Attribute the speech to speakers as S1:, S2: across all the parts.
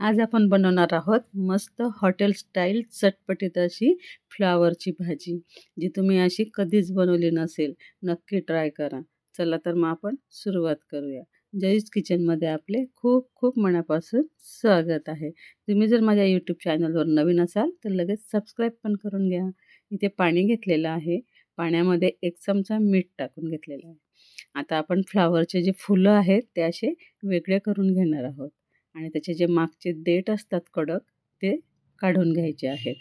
S1: आज आपण बनवणार आहोत मस्त हॉटेल स्टाईल चटपटीत अशी फ्लावरची भाजी जी तुम्ही अशी कधीच बनवली नसेल. नक्की ट्राय करा. चला तर मग आपण सुरुवात करूया. जईस किचनमध्ये आपले खूप खूप मनापासून स्वागत आहे. तुम्ही जर माझ्या यूट्यूब चॅनलवर नवीन असाल तर लगेच सबस्क्राईब पण करून घ्या. इथे पाणी घेतलेलं आहे. पाण्यामध्ये एक चमचा मीठ टाकून घेतलेलं आहे. आता आपण फ्लावरचे जे फुलं आहेत ते असे वेगळे करून घेणार आहोत. आणि त्याचे जे मागचे देठ असतात कडक ते काढून घ्यायचे आहेत.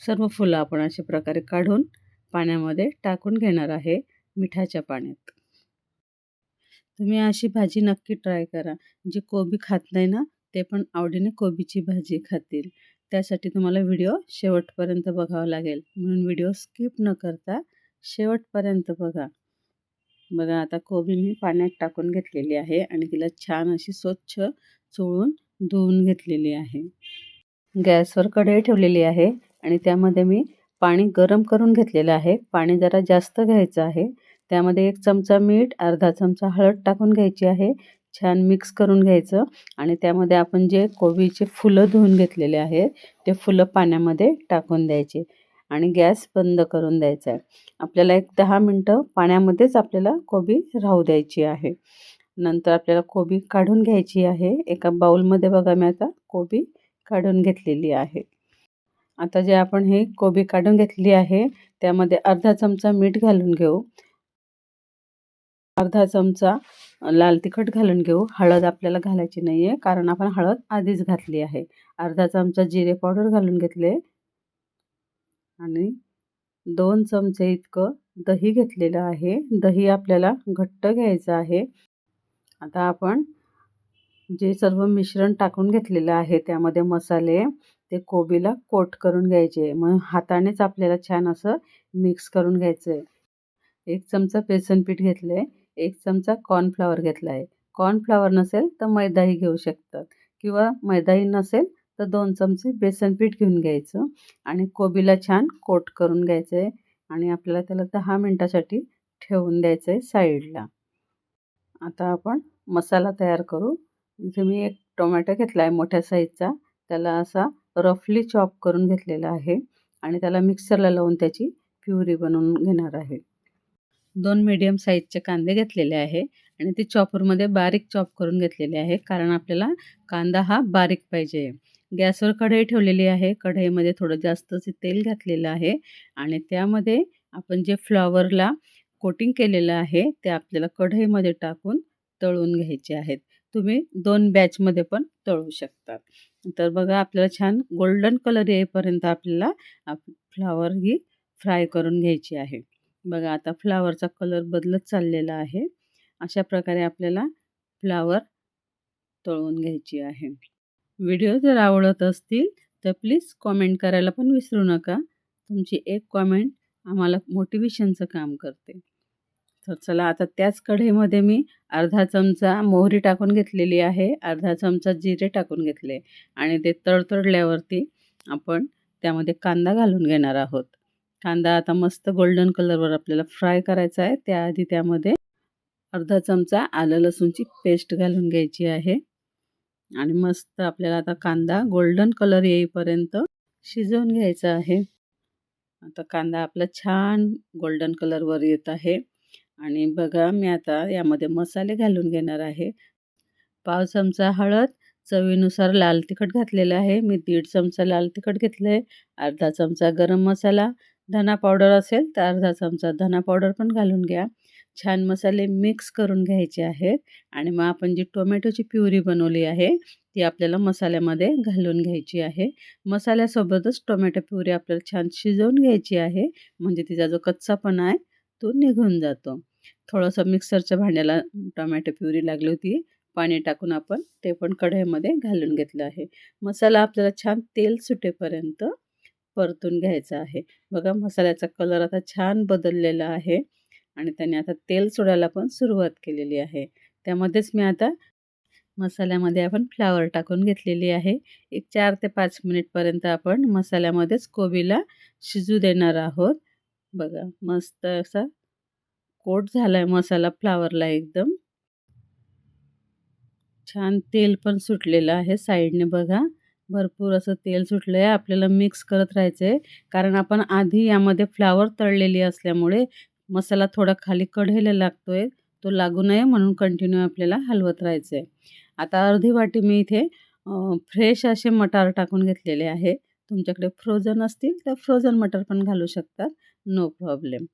S1: सर्व फुलं आपण अशा प्रकारे काढून पाण्यामध्ये टाकून घेणार आहे मिठाच्या पाण्यात. तुम्ही अशी भाजी नक्की ट्राय करा. जे कोबी खात नाही ना ते पण आवडीने कोबीची भाजी खातील. त्यासाठी तुम्हाला व्हिडिओ शेवटपर्यंत बघावा लागेल. म्हणून व्हिडिओ स्किप न करता शेवटपर्यंत बघा. बघा आता कोबी मी पाण्यात टाकून घेतलेली आहे आणि तिला छान अशी स्वच्छ चोळून धुवून घेतलेली आहे. गॅसवर कढई ठेवलेली आहे आणि त्यामध्ये मी पाणी गरम करून घेतलेलं आहे. पाणी जरा जास्त घ्यायचं आहे. त्यामध्ये एक चमचा मीठ अर्धा चमचा हळद टाकून घ्यायची आहे. छान मिक्स करून घ्यायचं आणि त्यामध्ये आपण जे कोबीचे फुलं धुवून घेतलेले आहेत ते फुलं पाण्यामध्ये टाकून द्यायचे आणि गॅस बंद करून द्यायचा आहे. आपल्याला एक दहा मिनटं पाण्यामध्येच आपल्याला कोबी राहू द्यायची आहे. नंतर आपल्याला कोबी काढून घ्यायची आहे. एका बाउलमध्ये बघा मी आता कोबी काढून घेतलेली आहे. आता जे आपण हे कोबी काढून घेतली आहे त्यामध्ये अर्धा चमचा मीठ घालून घेऊ. अर्धा चमचा लाल तिखट घालून घेऊ. हळद आपल्याला घालायची नाही आहे कारण आपण हळद आधीच घातली आहे. अर्धा चमचा जिरे पावडर घालून घेतले. आणि दोन चमचे इतकं दही घेतलेलं आहे. दही आपल्याला घट्ट घ्यायचं आहे. आता आपण जे सर्व मिश्रण टाकून घेतलेलं आहे त्यामध्ये मसाले ते कोबीला कोट करून घ्यायचे. मग हातानेच आपल्याला छान असं मिक्स करून घ्यायचं आहे एक चमचा बेसन पीठ घेतलं आहे एक चमचा कॉर्नफ्लावर घेतला आहे कॉर्नफ्लावर नसेल तर मैदाही घेऊ शकतात. किंवा मैदाही नसेल तर दोन चमचे बेसन पीठ घेऊन घ्यायचं आणि कोबीला छान कोट करून घ्यायचं आहे आणि आपल्याला त्याला दहा मिनटासाठी ठेवून द्यायचं आहे साईडला. आता आपण मसाला तयार करू. इथे मी एक टोमॅटो घेतला आहे मोठ्या साईजचा. त्याला असा रफली चॉप करून घेतलेला आहे आणि त्याला मिक्सरला लावून त्याची प्युरी बनवून घेणार आहे. दोन मीडियम साईजचे कांदे घेतलेले आहे आणि ते चॉपरमध्ये बारीक चॉप करून घेतलेले आहे कारण आपल्याला कांदा हा बारीक पाहिजे. गॅसवर कढई ठेवलेली आहे. कढईमध्ये थोडं जास्तच तेल घातलेलं आहे आणि त्यामध्ये आपण जे फ्लॉवरला कोटिंग केलेलं आहे ते आपल्याला कढईमध्ये टाकून तळून घ्यायचे आहेत. तुम्ही दोन बॅचमध्ये पण तळू शकतात तर बघा आपल्याला छान गोल्डन कलर येईपर्यंत आपल्याला फ्लावर ही फ्राय करून घ्यायची आहे. बघा आता फ्लावरचा कलर बदलत चाललेला आहे. अशा प्रकारे आपल्याला फ्लावर तळून घ्यायची आहे. व्हिडिओ जर आवडत असतील तर प्लीज कॉमेंट करायला पण विसरू नका. तुमची एक कॉमेंट आम्हाला मोटिवेशनचं काम करते. तर चला आता त्याच कढईमध्ये मी अर्धा चमचा मोहरी टाकून घेतलेली आहे. अर्धा चमचा जिरे टाकून घेतले आणि ते तडतडल्यावरती आपण त्यामध्ये कांदा घालून घेणार आहोत. कांदा आता मस्त गोल्डन कलरवर आपल्याला फ्राय करायचा आहे. त्याआधी त्यामध्ये अर्धा चमचा आलं लसूणची पेस्ट घालून घ्यायची आहे. आणि मस्त आपल्याला आता कांदा गोल्डन कलर येईपर्यंत शिजवून घ्यायचा आहे. आता कांदा आपला छान गोल्डन कलरवर येत आहे. आणि बघा मी आता यामध्ये मसाले घालून घेणार आहे. पाव चमचा हळद चवीनुसार लाल तिखट घातलेलं आहे. मी दीड चमचा लाल तिखट घेतलं आहे अर्धा चमचा गरम मसाला धना पावडर असेल तर अर्धा चमचा धना पावडर पण घालून घ्या. छान मसाले मिक्स करून घ्यायचे आहेत आणि मग आपण जी टोमॅटोची प्युरी बनवली आहे ती आपल्याला मसाल्यामध्ये घालून घ्यायची आहे. मसाल्यासोबतच टोमॅटो प्युरी आपल्याला छान शिजवून घ्यायची आहे. म्हणजे तिचा जो कच्चापणा आहे तो निघून जातो. थोडंसं मिक्सरच्या भांड्याला टोमॅटो प्युरी लागली होती. पाणी टाकून आपण ते पण कढईमध्ये घालून घेतलं आहे. मसाला आपल्याला छान तेल सुटेपर्यंत परतून घ्यायचा आहे. बघा मसाल्याचा कलर आता छान बदललेला आहे आणि त्याने आता तेल सोडायला पण सुरुवात केलेली आहे. त्यामध्येच मी आता मसाल्यामध्ये आपण फ्लावर टाकून घेतलेली आहे. एक चार ते पाच मिनिटपर्यंत आपण मसाल्यामध्येच कोबीला शिजू देणार आहोत. बघा मस्त असा कोट झाला आहे मसाला फ्लावरला एकदम. छान तेल पण सुटलेलं आहे साईडने बघा. भरपूर असं तेल सुटलं आहे आपल्याला मिक्स करत राहायचं आहे कारण आपण आधी यामध्ये फ्लावर तळलेली असल्यामुळे मसाला थोडा खाली कढायला लागतो आहे तो लागू नये म्हणून कंटिन्यू आपल्याला हलवत राहायचं आहे आता अर्धी वाटी मी इथे फ्रेश असे मटार टाकून घेतलेले आहे. तुमच्याकडे फ्रोझन असतील तर फ्रोझन मटर पण घालू शकतात नो प्रॉब्लेम.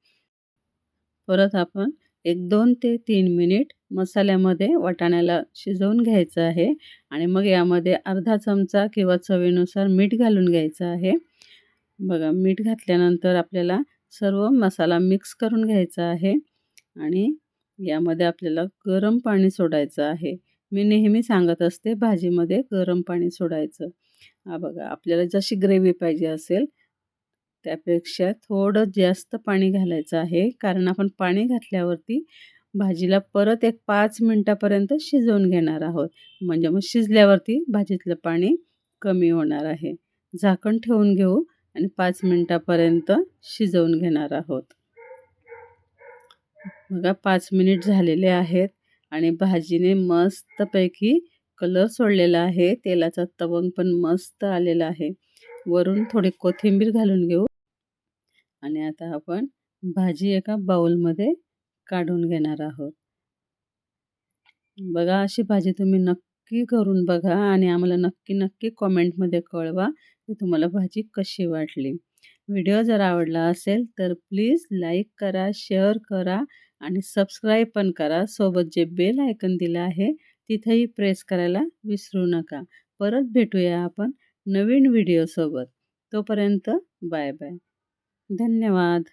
S1: परत आपण एक दोन ते तीन मिनिट मसाल्यामध्ये वाटाण्याला शिजवून घ्यायचं आहे आणि मग यामध्ये अर्धा चमचा किंवा चवीनुसार मीठ घालून घ्यायचं आहे. बघा मीठ घातल्यानंतर आपल्याला सर्व मसाला मिक्स करून घ्यायचा आहे आणि यामध्ये आपल्याला गरम पाणी सोडायचं आहे. मी नेहमी सांगत असते भाजीमध्ये गरम पाणी सोडायचं. हा बघा आपल्याला जशी ग्रेव्ही पाहिजे असेल त्यापेक्षा थोडं जास्त पाणी घालायचं आहे. कारण आपण पाणी घातल्यावरती भाजीला परत एक पाच मिनटापर्यंत शिजवून घेणार आहोत. म्हणजे मग शिजल्यावरती भाजीतलं पाणी कमी होणार आहे. झाकण ठेवून घेऊ आणि पाच मिनटापर्यंत शिजवून घेणार आहोत. बघा पाच मिनिट झालेले आहेत आणि भाजीने मस्तपैकी कलर सोडलेला आहे. तेलाचा तवंग पण मस्त आलेला आहे. वरून थोडी कोथिंबीर घालून घेऊ. आणि आता आपण भाजी एका बाउलमध्ये काढून घेणार आहोत. बघा अशी भाजी तुम्ही नक्की करून बघा आणि आम्हाला नक्की नक्की कॉमेंटमध्ये कळवा की तुम्हाला भाजी कशी वाटली. व्हिडिओ जर आवडला असेल तर प्लीज लाईक करा शेअर करा आणि सबस्क्राईब पण करा. सोबत जे बेल आयकन दिलं आहे तिथंही प्रेस करायला विसरू नका. परत भेटूया आपण नवीन व्हिडिओसोबत तोपर्यंत बाय बाय. धन्यवाद.